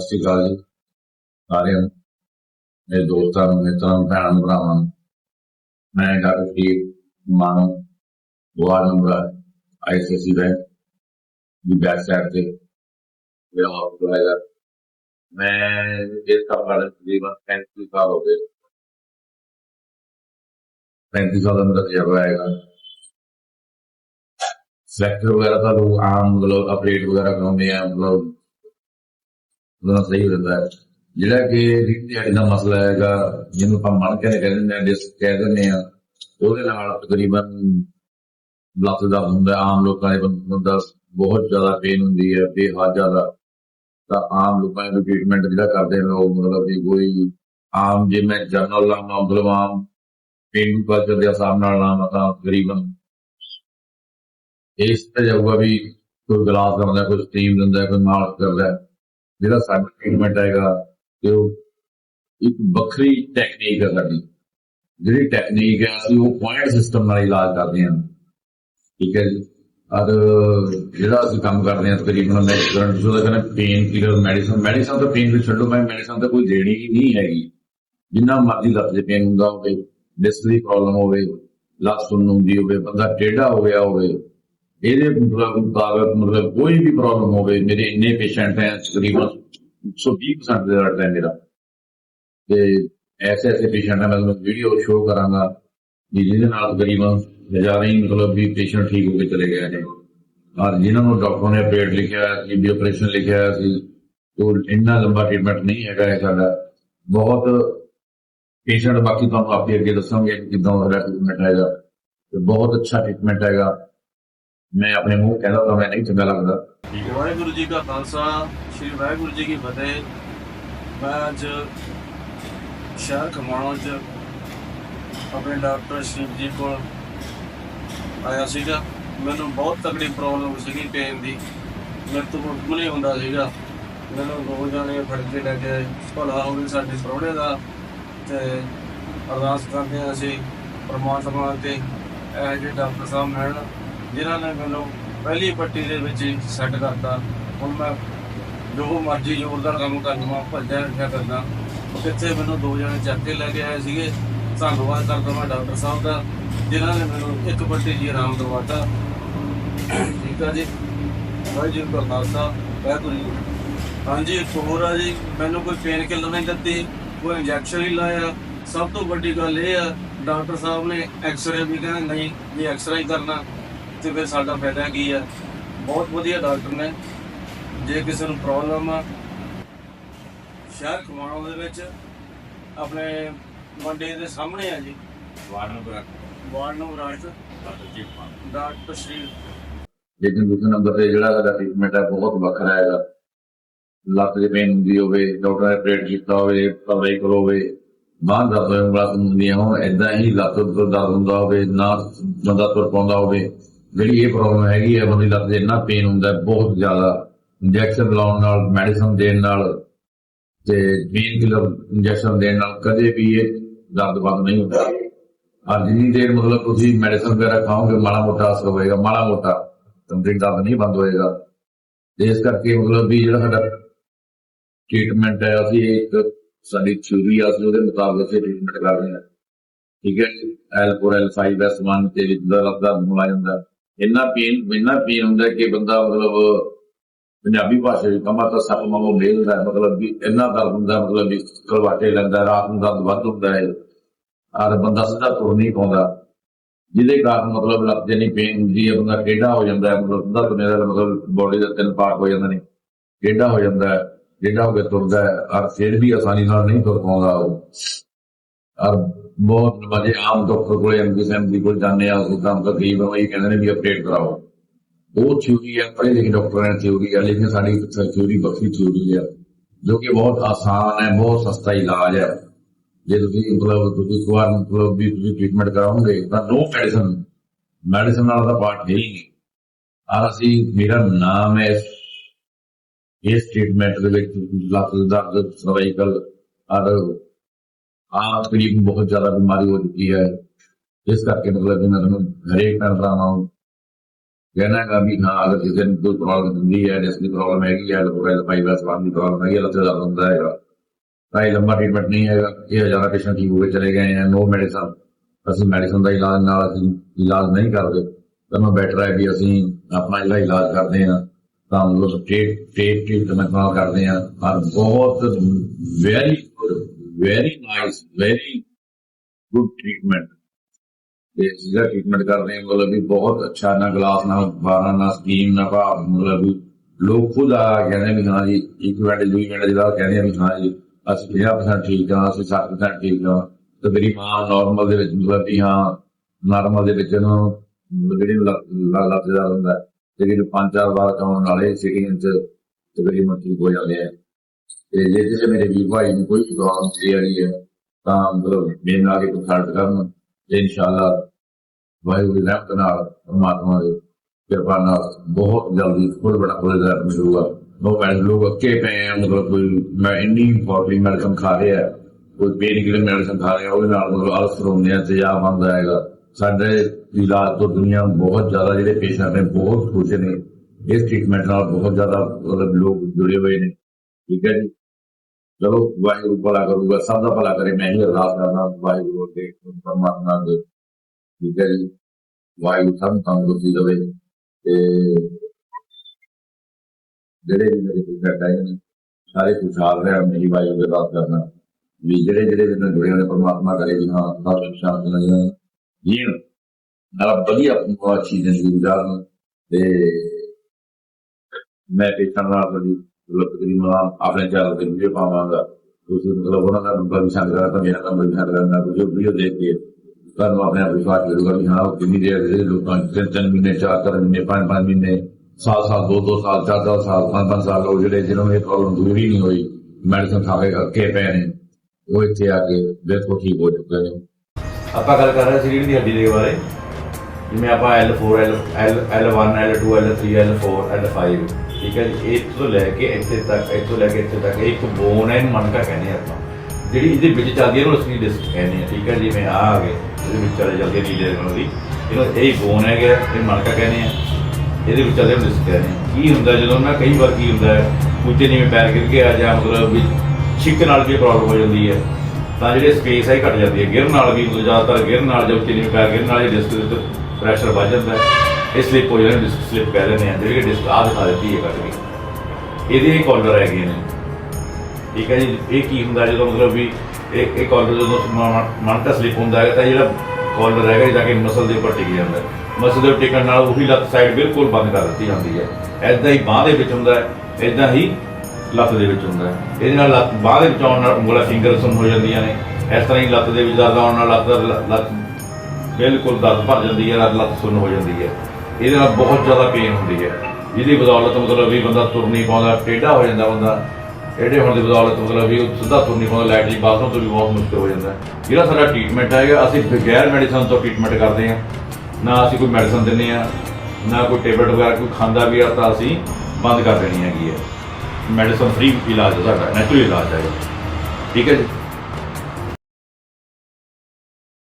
ਸਤਿ ਸ਼੍ਰੀ ਅਕਾਲ ਜੀ ਸਾਰਿਆਂ ਨੂੰ, ਮੇਰੇ ਦੋਸਤਾਂ ਨੂੰ, ਮਿੱਤਰਾਂ ਨੂੰ, ਭੈਣਾਂ ਨੂੰ, ਭਰਾਵਾਂ ਨੂੰ। ਮੈਂ ਡਾਕਟਰ ਸਟੀਵ ਮਾਨੋ ਵਾਰਡ ਨੰਬਰ ਆਈਸੀਸੀ ਬੈਂਕ ਦੀ ਬੈਕ ਸਾਈਡ ਤੇ ਮੇਰਾ ਹਸਪਤਾਲ ਹੈਗਾ। ਮੈਂ ਇਸ ਕੰਮ ਕਰ ਤਕਰੀਬਨ 35 ਸਾਲ ਹੋ ਗਏ। 35 ਸਾਲ ਦਾ ਮੇਰਾ ਤਜਰਬਾ ਹੈਗਾ। ਫ੍ਰੈਕਚਰ ਵਗੈਰਾ ਤਾਂ ਲੋਕ ਆਮ ਮਤਲਬ ਅਪਡੇਟ ਵਗੈਰਾ ਕਰਾਉਂਦੇ ਆ, ਮਤਲਬ ਉਹਦਾ ਸਹੀ ਹੋ ਜਾਂਦਾ ਹੈ। ਜਿਹੜਾ ਕਿ ਰੀਤ ਦਿਹਾੜੀ ਦਾ ਮਸਲਾ ਹੈਗਾ, ਜਿਹਨੂੰ ਆਪਾਂ ਮਣ ਕੇ ਕਹਿ ਦਿੰਦੇ ਆ ਡਿਸਕ ਕਹਿ ਦਿੰਦੇ ਆ ਉਹਦੇ ਨਾਲ ਤਕਰੀਬਨ ਲੱਤ ਦਾ ਹੁੰਦਾ, ਆਮ ਲੋਕਾਂ ਦੇ ਬੰਦਾ ਬਹੁਤ ਜ਼ਿਆਦਾ ਪੇਨ ਹੁੰਦੀ ਹੈ, ਬੇਹੱਦ ਜ਼ਿਆਦਾ। ਤਾਂ ਆਮ ਲੋਕਾਂ ਦੇ ਟ੍ਰੀਟਮੈਂਟ ਜਿਹੜਾ ਕਰਦੇ ਨੇ, ਉਹ ਮਤਲਬ ਵੀ ਕੋਈ ਆਮ ਜੇ ਮੈਂ ਜਨਰਲ ਲਾਵਾਂ ਮਤਲਬ ਆਮ ਪੇਨ ਕਲਚਰ ਦੇ ਹਿਸਾਬ ਨਾਲ ਲਾਵਾਂ ਤਾਂ ਤਕਰੀਬਨ ਇਸ ਤੇ ਜਾਊਗਾ ਵੀ ਕੋਈ ਗਲਾਸ ਕਰਦਾ ਕੋਈ ਸਟੀਮ ਦਿੰਦਾ, ਕੋਈ ਮਾਲਕ ਕਰਦਾ। ਜਿਹੜਾ ਸਾਡਾ ਟ੍ਰੀਟਮੈਂਟ ਹੈਗਾ ਤੇ ਉਹ ਇੱਕ ਵੱਖਰੀ ਟੈਕਨੀਕ ਹੈ ਸਾਡੀ। ਜਿਹੜੀ ਟੈਕਨੀਕ ਹੈ ਅਸੀਂ ਉਹ ਪੁਆਇੰਟ ਸਿਸਟਮ ਨਾਲ ਇਲਾਜ ਕਰਦੇ ਹਾਂ। ਠੀਕ ਹੈ ਜੀ? ਔਰ ਜਿਹੜਾ ਅਸੀਂ ਕੰਮ ਕਰਦੇ ਹਾਂ, ਤਕਰੀਬਨ ਮੈਂ ਕਰੰਟ ਜੋ ਦਾ ਕਹਿੰਦਾ ਪੇਨ ਕਿਲਰ ਮੈਡੀਸਨ ਮੈਡੀਸਨ ਤਾਂ ਪੇਨ ਵੀ ਛੱਡੋ, ਮੈਂ ਮੈਡੀਸਨ ਤਾਂ ਕੋਈ ਦੇਣੀ ਹੀ ਨਹੀਂ ਹੈਗੀ। ਜਿੰਨਾ ਮਰਜ਼ੀ ਲੱਤ ਦੇ ਪੇਨ ਹੁੰਦਾ ਹੋਵੇ ਡਿਸਕ ਦੀ ਪ੍ਰੋਬਲਮ ਹੋਵੇ, ਲੱਤ ਸੁੰਨ ਹੁੰਦੀ ਹੋਵੇ, ਬੰਦਾ ਟੇਢਾ ਹੋ ਗਿਆ ਹੋਵੇ ਇਹਦੇ ਮਤਲਬ ਮੁਤਾਬਕ ਮਤਲਬ ਕੋਈ ਵੀ ਪ੍ਰੋਬਲਮ ਹੋਵੇ ਮੇਰੇ ਇੰਨੇ ਪੇਸ਼ੈਂਟ ਹੈ ਤਕਰੀਬਨ 120% ਦੇ ਰਟ ਹੈ ਮੇਰਾ ਤੇ ਐਸੇ ਐਸੇ ਪੇਸ਼ੈਂਟ ਹੈ ਮੈਂ ਤੁਹਾਨੂੰ ਵੀਡੀਓ ਸ਼ੋਅ ਕਰਾਂਗਾ ਕਿ ਜਿਹਦੇ ਨਾਲ ਤਕਰੀਬਨ ਹਜ਼ਾਰਾਂ ਹੀ ਮਤਲਬ ਵੀ ਪੇਸ਼ੈਂਟ ਠੀਕ ਹੋ ਕੇ ਚਲੇ ਗਏ ਨੇ ਔਰ ਜਿਨ੍ਹਾਂ ਨੂੰ ਡਾਕਟਰ ਨੇ ਆਪਰੇਟ ਲਿਖਿਆ ਕਿ ਵੀ ਆਪਰੇਸ਼ਨ ਲਿਖਿਆ ਹੋਇਆ ਸੀ ਉਹ ਇੰਨਾ ਲੰਬਾ ਟ੍ਰੀਟਮੈਂਟ ਨਹੀਂ ਹੈਗਾ ਇਹ ਸਾਡਾ ਬਹੁਤ ਪੇਸ਼ੈਂਟ ਬਾਕੀ ਤੁਹਾਨੂੰ ਆਪੇ ਅੱਗੇ ਦੱਸਾਂਗੇ ਕਿ ਕਿਦਾਂ ਦਾ ਟ੍ਰੀਟਮੈਂਟ ਹੈਗਾ ਤੇ ਬਹੁਤ ਅੱਛਾ ਟ੍ਰੀਟਮੈਂਟ ਹੈਗਾ ਮੈਂ ਆਪਣੇ ਮੂੰਹ ਕਹਿੰਦਾ ਤਾਂ ਮੈਂ ਨਹੀਂ ਚੰਗਾ ਲੱਗਦਾ। ਵਾਹਿਗੁਰੂ ਜੀ ਕਾ ਖਾਲਸਾ, ਸ੍ਰੀ ਵਾਹਿਗੁਰੂ ਜੀ ਕੀ ਫਤਿਹ। ਮੈਂ ਅੱਜ ਸ਼ਹਿਰ ਖਮਾਣੋਂ ਚ ਆਪਣੇ ਡਾਕਟਰ ਸ਼ਿਵ ਜੀ ਕੋਲ ਆਇਆ ਸੀਗਾ। ਮੈਨੂੰ ਬਹੁਤ ਤਕੜੀ ਪ੍ਰੋਬਲਮ ਸੀਗੀ ਪੇਨ ਦੀ। ਮੇਰੇ ਤੋਂ ਬਿਲਕੁਲ ਨਹੀਂ ਹੁੰਦਾ ਸੀਗਾ। ਮੈਨੂੰ ਰੋਜ਼ ਜਾਣੇ ਫੜ ਕੇ ਲੈ ਕੇ ਭਲਾ ਹੋਵੇ ਸਾਡੇ ਪ੍ਰਾਹੁਣੇ ਦਾ ਤੇ ਅਰਦਾਸ ਕਰਦੇ ਹਾਂ ਅਸੀਂ ਪਰਮਾਤਮਾ ਤੇ ਇਹ ਜਿਹੇ ਡਾਕਟਰ ਸਾਹਿਬ ਮਿਲਣ ਜਿਨ੍ਹਾਂ ਨੇ ਮੈਨੂੰ ਪਹਿਲੀ ਪੱਟੀ ਦੇ ਵਿੱਚ ਹੀ ਸੈੱਟ ਕਰਤਾ। ਹੁਣ ਮੈਂ ਜੋ ਮਰਜ਼ੀ ਜ਼ੋਰ ਦਾ ਕੰਮ ਕਰ ਲਵਾਂ ਭੱਜਿਆ ਰੱਖਿਆ ਕਰਦਾ ਕਿੱਥੇ ਮੈਨੂੰ ਦੋ ਜਣੇ ਚੱਕ ਕੇ ਲੈ ਕੇ ਆਏ ਸੀਗੇ। ਧੰਨਵਾਦ ਕਰਦਾ ਮੈਂ ਡਾਕਟਰ ਸਾਹਿਬ ਦਾ, ਜਿਨ੍ਹਾਂ ਨੇ ਮੈਨੂੰ ਇੱਕ ਪੱਟੀ ਜੀ ਆਰਾਮ ਦਵਾਤਾ। ਠੀਕ ਆ ਜੀ। ਵਾਹਿਗੁਰੂ ਜੀ ਕਾ ਖਾਲਸਾ, ਵਾਹਿਗੁਰੂ ਜੀ ਹਾਂਜੀ, ਇੱਕ ਹੋਰ ਆ ਜੀ। ਮੈਨੂੰ ਕੋਈ ਪੇਨ ਕਿਲਰ ਨਹੀਂ ਦਿੱਤੀ, ਕੋਈ ਇੰਜੈਕਸ਼ਨ ਹੀ ਲਾਇਆ। ਸਭ ਤੋਂ ਵੱਡੀ ਗੱਲ ਇਹ ਆ, ਡਾਕਟਰ ਸਾਹਿਬ ਨੇ ਐਕਸ-ਰੇ ਵੀ ਕਹਿੰਦੇ ਨਹੀਂ ਜੇ ਐਕਸ-ਰੇ ਹੀ ਕਰਨਾ। ਤੇ ਫਿਰ ਸਾਡਾ ਫਾਇਦਾ ਕੀ ਆ? ਬਹੁਤ ਵਧੀਆ ਡਾਕਟਰ ਨੇ। ਜੇ ਕਿਸੇ ਨੂੰ ਪ੍ਰੋਬਲਮ ਆ ਸ਼ਹਿਰ ਖਮਾਣੋਂ ਦੇ ਵਿੱਚ ਆਪਣੇ ਮੰਡੀ ਦੇ ਸਾਹਮਣੇ ਆ ਜੀ। Ward number ward number 8 doctor Shri ਲੇਕਿਨ ਦੂਸਰੇ ਨੰਬਰ ਤੇ ਜਿਹੜਾ ਸਾਡਾ ਟ੍ਰੀਟਮੈਂਟ ਹੈ ਬਹੁਤ ਵੱਖਰਾ ਹੈਗਾ। ਲੱਤ ਦੇ ਪੇਨ ਹੁੰਦੀ ਹੋਵੇ ਡਾਕਟਰ ਨੇ ਆਪਰੇਟ ਕੀਤਾ ਹੋਵੇ ਸਰਵਾਈਕਲ ਹੋਵੇ ਬਾਹਰ ਦਰਦ ਹੋਵੇ ਉਂਗਲਾਂ ਹੁੰਦੀਆਂ ਹੋਣ ਐਦਾਂ ਹੀ ਲੱਤ ਤੋਂ ਦਰਦ ਹੁੰਦਾ ਹੋਵੇ ਨਾ ਬੰਦਾ ਤੁਰ ਪਾਉਂਦਾ ਹੋਵੇ ਜਿਹੜੀ ਇਹ ਪ੍ਰੋਬਲਮ ਹੈਗੀ ਹੈ ਬੰਦੀ ਲੱਤ ਦੇ ਇੰਨਾ ਪੇਨ ਹੁੰਦਾ ਬਹੁਤ ਜ਼ਿਆਦਾ ਇੰਜੈਕਸ਼ਨ ਲਾਉਣ ਨਾਲ ਮੈਡੀਸਨ ਦੇਣ ਨਾਲ ਤੇ ਪੇਨ ਕਿਲਰ ਇੰਜੈਕਸ਼ਨ ਦੇਣ ਨਾਲ ਕਦੇ ਵੀ ਇਹ ਦਰਦ ਬੰਦ ਨਹੀਂ ਹੁੰਦਾ। ਔਰ ਜਿੰਨੀ ਦੇਰ ਮਤਲਬ ਤੁਸੀਂ ਮੈਡੀਸਨ ਵਗੈਰਾ ਖਾਓਗੇ, ਮਾੜਾ ਮੋਟਾ ਅਸਰ ਹੋਏਗਾ, ਮਾੜਾ ਮੋਟਾ ਕੰਪਲੀਟ ਦਰਦ ਨਹੀਂ ਬੰਦ ਹੋਏਗਾ। ਇਸ ਕਰਕੇ ਮਤਲਬ ਵੀ ਜਿਹੜਾ ਸਾਡਾ ਟ੍ਰੀਟਮੈਂਟ ਹੈ, ਅਸੀਂ ਇੱਕ ਸਾਡੀ ਥਿਊਰੀ ਆ, ਅਸੀਂ ਉਹਦੇ ਮੁਤਾਬਕ ਅਸੀਂ ਟ੍ਰੀਟਮੈਂਟ ਕਰ ਰਹੇ ਹਾਂ। ਠੀਕ ਹੈ L4 L5 S1 ਤੇ ਜਿੱਦਾਂ ਲੱਗਦਾ ਮੁਲਾ ਜਾਂਦਾ ਇੰਨਾ ਪੇਨ ਇੰਨਾ ਪੇਨ ਹੁੰਦਾ ਕਿ ਬੰਦਾ ਮਤਲਬ ਪੰਜਾਬੀ ਭਾਸ਼ਾ ਵਿੱਚ ਕਮਾ ਤਾਂ ਸਭ ਮੰਗੋ ਮੇਲਦਾ ਹੈ, ਮਤਲਬ ਵੀ ਇੰਨਾ ਦਰਦ ਹੁੰਦਾ ਮਤਲਬ ਵੀ ਕਰਵਾਟੇ ਲੈਂਦਾ ਰਾਤ ਨੂੰ ਦਰਦ ਵੱਧ ਹੁੰਦਾ ਹੈ। ਔਰ ਬੰਦਾ ਸਿੱਧਾ ਤੁਰ ਨਹੀਂ ਪਾਉਂਦਾ। ਜਿਹਦੇ ਕਾਰਨ ਮਤਲਬ ਲੱਤ ਦੇ ਨਹੀਂ ਪੇਨ ਹੁੰਦੀ ਹੈ ਬੰਦਾ ਟੇਢਾ ਹੋ ਜਾਂਦਾ ਹੈ। ਮਤਲਬ ਸਿੱਧਾ ਤੁਰਨੇ ਦਾ ਮਤਲਬ ਬੋਡੀ ਦੇ ਤਿੰਨ ਪਾਰਟ ਹੋ ਜਾਂਦੇ ਨੇ। ਟੇਢਾ ਹੋ ਜਾਂਦਾ ਹੈ ਟੇਢਾ ਹੋ ਕੇ ਤੁਰਦਾ ਹੈ। ਔਰ ਫਿਰ ਵੀ ਆਸਾਨੀ ਨਾਲ ਨਹੀਂ ਤੁਰ ਪਾਉਂਦਾ ਉਹ। ਔਰ ਬਹੁਤ ਮਜੇ ਆਮ ਡਾਕਟਰ ਕੋਲੇ ਐਮਬੀਐਮ ਕੋਲ ਜਾਂਦੇ ਆ ਉਹ ਕੰਮ ਤਕਰੀਬਨ ਉਹੀ ਕਹਿੰਦੇ ਨੇ ਵੀ ਅਪਡੇਟ ਕਰਾਓ ਉਹ ਥਿਊਰੀ ਹੈ ਪੜ੍ਹੇ ਲਿਖੇ ਡਾਕਟਰਾਂ ਦੀ ਥਿਊਰੀ ਹੈ ਲੇਕਿਨ ਸਾਡੀ ਥਿਊਰੀ ਵੱਖਰੀ ਥਿਊਰੀ ਹੈ ਜੋ ਕਿ ਬਹੁਤ ਆਸਾਨ ਹੈ ਬਹੁਤ ਸਸਤਾ ਇਲਾਜ ਹੈ ਜੇ ਤੁਸੀਂ ਮਤਲਬ ਤੁਸੀਂ ਇੱਕ ਵਾਰ ਮਤਲਬ ਵੀ ਤੁਸੀਂ ਟ੍ਰੀਟਮੈਂਟ ਕਰਾਓਗੇ ਤਾਂ ਨੋ ਮੈਡੀਸਨ ਮੈਡੀਸਨ ਨਾਲ ਦਾ ਪਾਰਟ ਹੈ ਹੀ ਨਹੀਂ ਔਰ ਅਸੀਂ ਮੇਰਾ ਨਾਮ ਹੈ ਇਸ- ਇਸ ਟ੍ਰੀਟਮੈਂਟ ਦੇ ਵਿੱਚ ਲੱਤ ਦਰਦ ਸਰਵਾਈਕਲ ਔਰ ਆਹ ਤਕਰੀਬ ਬਹੁਤ ਜ਼ਿਆਦਾ ਬਿਮਾਰੀ ਹੋ ਚੁੱਕੀ ਹੈ। ਇਸ ਕਰਕੇ ਮਤਲਬ ਕਿ ਮੈਂ ਤੁਹਾਨੂੰ ਹਰੇਕ ਭੈਣ ਭਰਾਵਾਂ ਨੂੰ ਕਹਿਣਾ ਹੈਗਾ ਵੀ ਹਾਂ, ਅਗਰ ਕਿਸੇ ਨੂੰ ਕੋਈ ਪ੍ਰੋਬਲਮ ਹੁੰਦੀ ਹੈ ਜਿਸ ਦੀ ਪ੍ਰੋਬਲਮ ਹੈਗੀ ਹੈ ਲੋਕਾਂ ਪਾਈ ਬਸ ਦੀ ਪ੍ਰੋਬਲਮ ਹੈਗੀ ਹੈ ਲੱਤ ਦਾ ਹੁੰਦਾ ਹੈਗਾ। ਤਾਂ ਇਹ ਲੰਬਾ ਟ੍ਰੀਟਮੈਂਟ ਨਹੀਂ ਹੈਗਾ। ਇਹ ਹਜ਼ਾਰਾਂ ਪੇਸ਼ੈਂਟ ਠੀਕ ਹੋ ਕੇ ਚਲੇ ਗਏ ਆ ਨੋ ਮੈਡੀਸਨ ਅਸੀਂ ਮੈਡੀਸਨ ਦਾ ਇਲਾਜ ਨਾਲ ਅਸੀਂ ਇਲਾਜ ਨਹੀਂ ਕਰਦੇ। ਤਾਂ ਬੈਟਰ ਹੈ ਵੀ ਅਸੀਂ ਆਪਣਾ ਜਿਹੜਾ ਇਲਾਜ ਕਰਦੇ ਹਾਂ, ਤਾਂ ਮਤਲਬ ਟੇਟ ਟੇਟ ਟ੍ਰੀਟਮੈਂਟ ਨਾਲ ਕਰਦੇ ਹਾਂ। ਔਰ ਬਹੁਤ very very nice very good treatment ਤੇ ਜਿਹੜਾ ਟ੍ਰੀਟਮੈਂਟ ਕਰਦੇ ਹਾਂ ਮਤਲਬ ਵੀ ਬਹੁਤ ਅੱਛਾ ਨਾ ਗਲਾਸ ਨਾ ਬਾਰਾਂ ਨਾ ਸਕੀਮ ਨਾ ਭਾਵ ਮਤਲਬ ਲੋਕ ਖੁਦ ਆ ਕਹਿੰਦੇ ਵੀ ਹਾਂ ਜੀ ਇੱਕ ਮਿੰਟ ਦੂਈ ਮਿੰਟ ਜਿਹੜਾ ਕਹਿੰਦੇ ਆ ਵੀ ਹਾਂ ਜੀ ਅਸੀਂ 50% ਠੀਕ ਹਾਂ ਅਸੀਂ 60% ਠੀਕ ਹਾਂ ਤੇ ਮੇਰੀ ਮਾਂ ਨਾਰਮਲ ਦੇ ਵਿੱਚ ਮਤਲਬ ਵੀ ਹਾਂ ਨਾਰਮਲ ਦੇ ਵਿੱਚ ਉਹਨੂੰ ਜਿਹੜੀ ਲੱਤ ਹੁੰਦਾ ਹੈ, ਤੇ ਜਿਹੜੇ ਪੰਜ ਚਾਰ ਵਾਰ ਕਾਉਣ ਵਾਲੇ ਸਿਟਿੰਗ ਚ ਤਕਰੀਬਨ ਠੀਕ ਹੋ ਜਾਂਦੇ ਆ। ਤੇ ਜੇ ਕਿਸੇ ਮੇਰੇ ਵੀਰ ਭਾਈ ਨੂੰ ਕੋਈ ਪ੍ਰੋਬਲਮ ਸੀ ਰਹੀ ਹੈ ਤਾਂ ਮਤਲਬ ਮੇਰੇ ਨਾਲ ਇੱਕ ਕੰਸਲਟ ਕਰਨ। ਤੇ ਇਨਸ਼ਾਅੱਲਾ ਵਾਹਿਗੁਰੂ ਦੀ ਰਹਿਮਤ ਨਾਲ, ਪਰਮਾਤਮਾ ਦੀ ਕਿਰਪਾ ਨਾਲ ਬਹੁਤ ਜਲਦੀ ਫੁੱਲ ਬੜਾ ਫੁੱਲ ਮਿਲੂਗਾ ਨੋ ਮੈਂ ਲੋਕ ਅੱਕੇ ਪਏ ਆ, ਮਤਲਬ ਕੋਈ ਮੈਂ ਇੰਨੀ ਇੰਪੋਰਟੈਂਟ ਮੈਡੀਸਨ ਖਾ ਰਿਹਾ ਕੋਈ ਪੇਨ ਕਿਲਰ ਮੈਡੀਸਨ ਖਾ ਰਿਹਾ, ਉਹਦੇ ਨਾਲ ਮਤਲਬ ਅਲਸਰ ਹੁੰਦੇ ਆ ਤੇਜ਼ਾਬ ਆਉਂਦਾ ਹੈਗਾ। ਸਾਡੇ ਇਲਾਜ ਤੋਂ ਦੁਨੀਆ ਬਹੁਤ ਜ਼ਿਆਦਾ ਜਿਹੜੇ ਪੇਸ਼ੈਂਟ ਨੇ, ਬਹੁਤ ਖੁਸ਼ ਨੇ। ਇਸ ਟ੍ਰੀਟਮੈਂਟ ਨਾਲ ਬਹੁਤ ਜ਼ਿਆਦਾ ਮਤਲਬ ਲੋਕ ਜੁੜੇ ਹੋਏ ਨੇ। ਠੀਕ ਹੈ ਜੀ ਚਲੋ ਵਾਹਿਗੁਰੂ ਭਲਾ ਕਰੂਗਾ ਸਭ ਦਾ ਭਲਾ ਕਰੇ ਮੈਂ ਹੀ ਅਰਦਾਸ ਕਰਦਾ ਵਾਹਿਗੁਰੂ ਅੱਗੇ ਪਰਮਾਤਮਾ ਦੇ ਠੀਕ ਹੈ ਜੀ ਵਾਹਿਗੁਰੂ ਸਭ ਨੂੰ ਤੰਦਰੁਸਤੀ ਦੇਵੇ ਤੇ ਜਿਹੜੇ ਵੀ ਮੇਰੇ ਕੋਲ ਆਏ ਨੇ ਸਾਰੇ ਖੁਸ਼ਹਾਲ ਰਹਿਣ ਮੇਰੀ ਵਾਹਿਗੁਰੂ ਦੀ ਅਰਦਾਸ ਕਰਨਾ ਵੀ ਜਿਹੜੇ ਜਿਹੜੇ ਵੀ ਨਾਲ ਜੁੜੇ ਹੋਏ ਨੇ ਪਰਮਾਤਮਾ ਕਰੇ ਵੀ ਹਾਂ ਸਭ ਸ਼ਾਂਤ ਨਾਲ ਜੀਣ ਨਾਲ ਵਧੀਆ ਅੱਛੀ ਜ਼ਿੰਦਗੀ ਗੁਜ਼ਾਰਨ ਤੇ ਮੈਂ ਪੇਸ਼ੈਂਟ ਨਾਲ ਬੜੀ ਮਤਲਬ ਤਕਰੀਬਨ ਆਪਣੇ ਚੈਨਲ ਤੇ ਵੀਡੀਓ ਪਾਵਾਂਗਾ ਤੁਸੀਂ ਮਤਲਬ ਉਹਨਾਂ ਦਾ ਨੰਬਰ ਵੀ ਸੰਗ ਕਰਦਾ ਮੇਰਾ ਨੰਬਰ ਵੀ ਸੰਗ ਕਰਦਾ ਵੀਡੀਓ ਵੀਡੀਓ ਦੇਖ ਕੇ ਤੁਹਾਨੂੰ ਆਪਣੇ ਆਪ ਵਿਸ਼ਵਾਸ ਮਿਲੂਗਾ ਵੀ ਹਾਂ ਉਹ ਕਿੰਨੀ ਦੇਰ ਦੇ ਲੋਕਾਂ ਨੂੰ ਤਿੰਨ ਤਿੰਨ ਮਹੀਨੇ ਚਾਰ ਚਾਰ ਮਹੀਨੇ ਪੰਜ ਪੰਜ ਮਹੀਨੇ ਸਾਲ ਸਾਲ ਦੋ ਦੋ ਸਾਲ ਚਾਰ ਚਾਰ ਸਾਲ ਪੰਜ ਪੰਜ ਸਾਲ ਲੋਕ ਜਿਹੜੇ ਜਿਹਨਾਂ ਨੂੰ ਇਹ ਪ੍ਰੋਬਲਮ ਦੂਰ ਹੀ ਨਹੀਂ ਹੋਈ ਮੈਡੀਸਨ ਖਾ ਕੇ ਅੱਕੇ ਪਏ ਨੇ ਉਹ ਇੱਥੇ ਆ ਕੇ ਬਿਲਕੁਲ ਠੀਕ ਹੋ ਚੁੱਕੇ ਨੇ ਆਪਾਂ ਗੱਲ ਕਰ ਰਹੇ ਸੀ ਰੀੜ੍ਹ ਦੀ ਹੱਡੀ ਦੇ ਬਾਰੇ ਜਿਵੇਂ ਆਪਾਂ L4 L L L1 L2 L3 L4 L5 ਠੀਕ ਹੈ ਜੀ ਇੱਥੋਂ ਲੈ ਕੇ ਇੱਥੇ ਤੱਕ ਇੱਥੋਂ ਲੈ ਕੇ ਇੱਥੇ ਤੱਕ, ਇਹ ਇੱਕ ਬੋਨ ਹੈ, ਇਹਨੂੰ ਮਣਕਾ ਕਹਿੰਦੇ ਆ ਆਪਾਂ। ਜਿਹੜੀ ਇਹਦੇ ਵਿੱਚ ਚੱਲਦੀ ਹੈ ਉਹਨੂੰ ਅਸੀਂ ਡਿਸਕ ਕਹਿੰਦੇ ਆ ਠੀਕ ਹੈ ਜਿਵੇਂ ਆ ਆ ਗਏ, ਇਹਦੇ ਵਿੱਚ ਚਲੇ ਜਾਂਦੀ ਹੈ ਨੀਲੇ ਰੰਗ ਦੀ। ਇਹਨੂੰ ਇਹ ਬੋਨ ਹੈਗਾ ਇਹ ਮਣਕਾ ਕਹਿੰਦੇ ਆ ਇਹਦੇ ਵਿੱਚ ਚੱਲਦੇ ਡਿਸਕ ਕਹਿੰਦੇ ਆ ਕੀ ਹੁੰਦਾ ਜਦੋਂ ਨਾ, ਕਈ ਵਾਰ ਕੀ ਹੁੰਦਾ ਹੈ ਉੱਤੇ ਜਿਵੇਂ ਪੈਰ ਗਿਰ ਗਿਆ ਜਾਂ ਮਤਲਬ ਵੀ ਛਿੱਕ ਨਾਲ ਵੀ ਪ੍ਰੋਬਲਮ ਹੋ ਜਾਂਦੀ ਹੈ, ਤਾਂ ਜਿਹੜੀ ਸਪੇਸ ਹੈ ਇਹ ਘਟ ਜਾਂਦੀ ਹੈ। ਗਿਰਨ ਨਾਲ ਵੀ ਜ਼ਿਆਦਾਤਰ ਗਿਰਨ ਨਾਲ ਜਾਂ ਉੱਚੇ ਨੀਵੇਂ ਪੈਰ ਗਿਰਨ ਨਾਲ ਇਹ ਡਿਸਕ ਦੇ ਉੱਤੇ ਪ੍ਰੈਸ਼ਰ ਵੱਧ ਜਾਂਦਾ ਹੈ। ਇਹ ਸਲਿੱਪ ਹੋ ਜਾਂਦੀ ਡਿਸਕ ਸਲਿੱਪ ਕਹਿ ਲੈਂਦੇ ਆ, ਜਿਹੜੀ ਡਿਸਕ ਆ ਦਿਖਾ ਦਿੱਤੀ ਹੈ ਕੱਟ ਕੇ। ਇਹਦੇ ਇਹ ਕਾਲਰ ਹੈਗੇ ਨੇ। ਠੀਕ ਹੈ ਜੀ, ਇਹ ਕੀ ਹੁੰਦਾ ਜਦੋਂ ਮਤਲਬ ਵੀ ਇਹ ਇਹ ਕਾਲਰ ਜਦੋਂ ਮਨ ਮਣਕਾ ਸਲਿੱਪ ਹੁੰਦਾ ਹੈ, ਤਾਂ ਜਿਹੜਾ ਕਾਲਰ ਹੈਗਾ ਇਹ ਜਾ ਕੇ ਮਸਲ ਦੇ ਉੱਪਰ ਟਿਕ ਜਾਂਦਾ ਮਸਲ ਦੇ ਉੱਪਰ ਟਿਕਣ ਨਾਲ ਉਹੀ ਲੱਤ ਸਾਈਡ ਬਿਲਕੁਲ ਬੰਦ ਕਰ ਦਿੱਤੀ ਜਾਂਦੀ ਹੈ। ਐਦਾਂ ਹੀ ਬਾਹ ਦੇ ਵਿੱਚ ਹੁੰਦਾ ਹੈ ਐਦਾਂ ਹੀ ਲੱਤ ਦੇ ਵਿੱਚ ਹੁੰਦਾ ਹੈ। ਇਹਦੇ ਨਾਲ ਲੱਤ, ਬਾਹ ਦੇ ਵਿੱਚ ਆਉਣ ਨਾਲ ਉਂਗਲਾਂ ਫਿੰਗਰ ਸੁੰਨ ਹੋ ਜਾਂਦੀਆਂ ਨੇ। ਇਸ ਤਰ੍ਹਾਂ ਹੀ ਲੱਤ ਦੇ ਵਿੱਚ ਦਰਦ ਆਉਣ ਨਾਲ ਲੱਤ ਲੱਤ ਬਿਲਕੁਲ ਦਰਦ ਭਰ ਜਾਂਦੀ ਹੈ ਲੱਤ ਲੱਤ ਸੁੰਨ ਹੋ ਜਾਂਦੀ ਹੈ। ਇਹਦੇ ਨਾਲ ਬਹੁਤ ਜ਼ਿਆਦਾ ਪੇਨ ਹੁੰਦੀ ਹੈ। ਜਿਹਦੀ ਬਦੌਲਤ ਮਤਲਬ ਵੀ ਬੰਦਾ ਤੁਰ ਨਹੀਂ ਪਾਉਂਦਾ, ਟੇਢਾ ਹੋ ਜਾਂਦਾ ਬੰਦਾ, ਟੇਢੇ ਹੋਣ ਦੀ ਬਦੌਲਤ ਮਤਲਬ ਵੀ ਉਹ ਸਿੱਧਾ ਤੁਰ ਨਹੀਂ ਪਾਉਂਦਾ ਲਾਈਟਲੀ ਬਾਥਰੂਮ ਤੋਂ ਵੀ ਬਹੁਤ ਮੁਸ਼ਕਲ ਹੋ ਜਾਂਦਾ। ਜਿਹੜਾ ਸਾਡਾ ਟ੍ਰੀਟਮੈਂਟ ਹੈਗਾ, ਅਸੀਂ ਬਗੈਰ ਮੈਡੀਸਨ ਤੋਂ ਟ੍ਰੀਟਮੈਂਟ ਕਰਦੇ ਹਾਂ। ਨਾ ਅਸੀਂ ਕੋਈ ਮੈਡੀਸਨ ਦਿੰਦੇ ਆ ਨਾ ਕੋਈ ਟੇਬਲੇਟ ਵਗੈਰਾ, ਕੋਈ ਖਾਂਦਾ ਵੀ ਆ ਤਾਂ ਅਸੀਂ ਬੰਦ ਕਰ ਦੇਣੀ ਹੈਗੀ ਹੈ। ਮੈਡੀਸਨ ਫ੍ਰੀ ਇਲਾਜ ਹੈ ਸਾਡਾ ਨੈਚੁਰਲ ਇਲਾਜ ਹੈ ਠੀਕ ਹੈ ਜੀ?